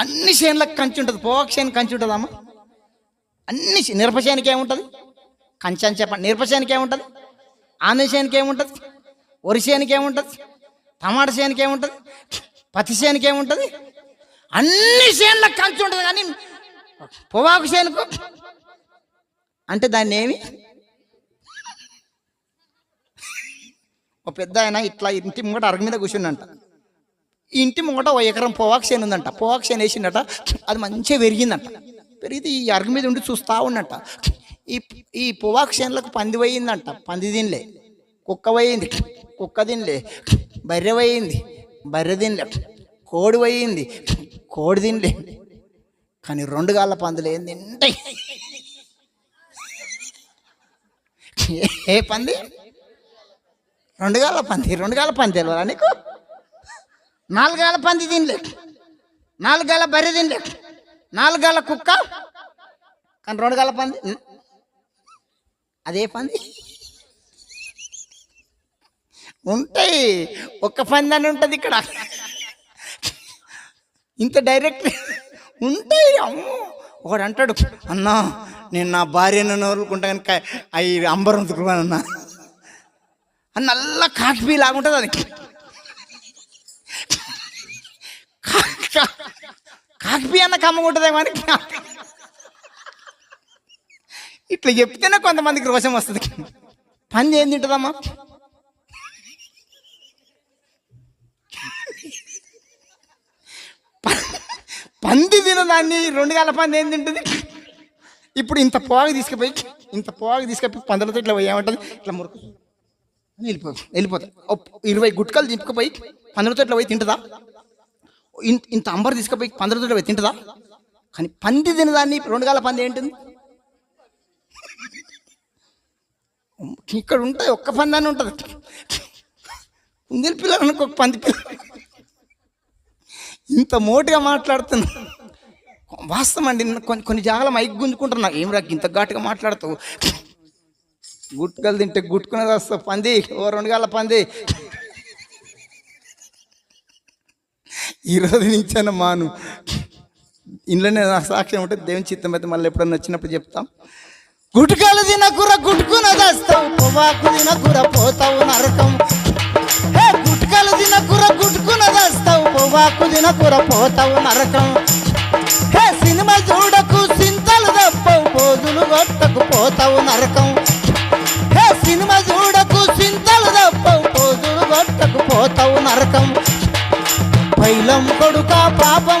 అన్ని చేనులకు కంచి ఉంటుంది. పోవాకు కంచి ఉంటుందమ్మా అన్ని చే- ఏముంటుంది? కంచి అని చెప్పండి మిరప ఏముంటుంది? ఆంధ్ర ఏముంటుంది? వరి ఏముంటుంది? టమాటా చేనుకి ఏముంటుంది? పత్తి చేనుకి ఏముంటుంది? అన్ని చేనులకు కంచి ఉంటుంది కానీ పొగాకు చేనుకు అంటే దాన్ని ఏమి? ఒక పెద్ద ఆయన ఇట్లా ఇంటి ముంగట అరగ మీద కూర్చుండంట ఈ ఇంటి ముంగట ఓ ఎకరం పొవాకు చేను ఉందంట. పొవాకు చేను వేసిండట. అది మంచిగా పెరిగిందంట. పెరిగితే ఈ అరుగు మీద ఉండి చూస్తా ఉందంట ఈ ఈ పొవాకు చేనులకు పంది పోయిందంట. పంది తినలే. కుక్క పోయింది. కుక్క తినలే. బర్రె పోయింది. బర్రె తినలే. కోడి పోయింది. కోడి తినలే. కానీ రెండు గాళ్ళ పందులు ఏం తింటాయి? ఏ- పంది? రెండు గాళ్ళ పంది. రెండు గాల పంది తెలియదా నీకు? నాలుగాల పంది తినలే నాలుగాల బర్రె తినలే నాలుగాల కుక్క. కానీ రెండు గల పంది అదే పంది. ఉంటాయి ఒక్క పంది అని ఉంటుంది ఇక్కడ. ఇంత డైరెక్ట్ ఉంటాయి అమ్మో ఒకడు అంటాడు అన్నా నేను నా భార్యను నోరుకుంటా కనుక అవి అంబరం అన్నా అని నల్ల కాఫీ లాగుంటుంది అది. కాఫీ అన్న కమ్మగా ఉంటుంది మనకి ఇట్లా చెప్తేనే కొంతమందికి రోషం వస్తుంది. పని ఏం తింటుందమ్మా పంది తినదాన్ని రెండు గల పంది ఏం తింటుంది? ఇప్పుడు ఇంత పోగా తీసుకుపోయి ఇంత పోగా తీసుకుపోయి పందులతో ఇట్లా పోయి ఏమంటుంది? ఇట్లా మురుకు. అని వెళ్ళిపో ఇరవై గుట్కలు దింపుకుపోయి పందులతో ఇట్లా పోయి తింటుందా? ఇంత ఇంత అంబర్ తీసుకుపోయి పందిరి దొడ్డ తింటుందా? కానీ పంది తినదాన్ని రెండు గాల పంది ఏంటుంది? ఇక్కడ ఉంటాయి ఒక్క పంది అని ఉంటుంది. కుందేలు పిల్లలు అనుకో ఒక పంది పిల్ల. ఇంత మోటుగా మాట్లాడుతున్నా. వాస్తవం అండి కొన్ని కొన్ని జాగాలు మైక్ గుంజుకుంటున్నా. ఏం రా ఇంత ఘాటుగా మాట్లాడుతావు? గుట్టుకలు తింటే గుట్టుకునేది వస్తావు పంది. ఓ రెండు గాల పంది. ఈరోజు నుంచైనా మాను. ఇంట్లోనే నా సాక్ష్యం ఉంటే దేవుని చిత్తం అయితే మళ్ళీ ఎప్పుడన్నా వచ్చినప్పుడు చెప్తాం. గుట్కాలు తినకుర గుట్టుకున్నది దాస్తావు పొవాకు తినకుర పోతావు నరకం. హే గుట్కాలు తినకుర గుట్టుకున్నది దాస్తావు పొవాకు తినకుర పోతావు నరకం. హే సినిమా చూడకు చింతలు తప్పవు పోజులు కొట్టకు పోతావు నరకం. హే సినిమా చూడకు చింతలు తప్పవు పోజులు కొట్టకు పోతావు నరకం. పైలం కొడుక పాపం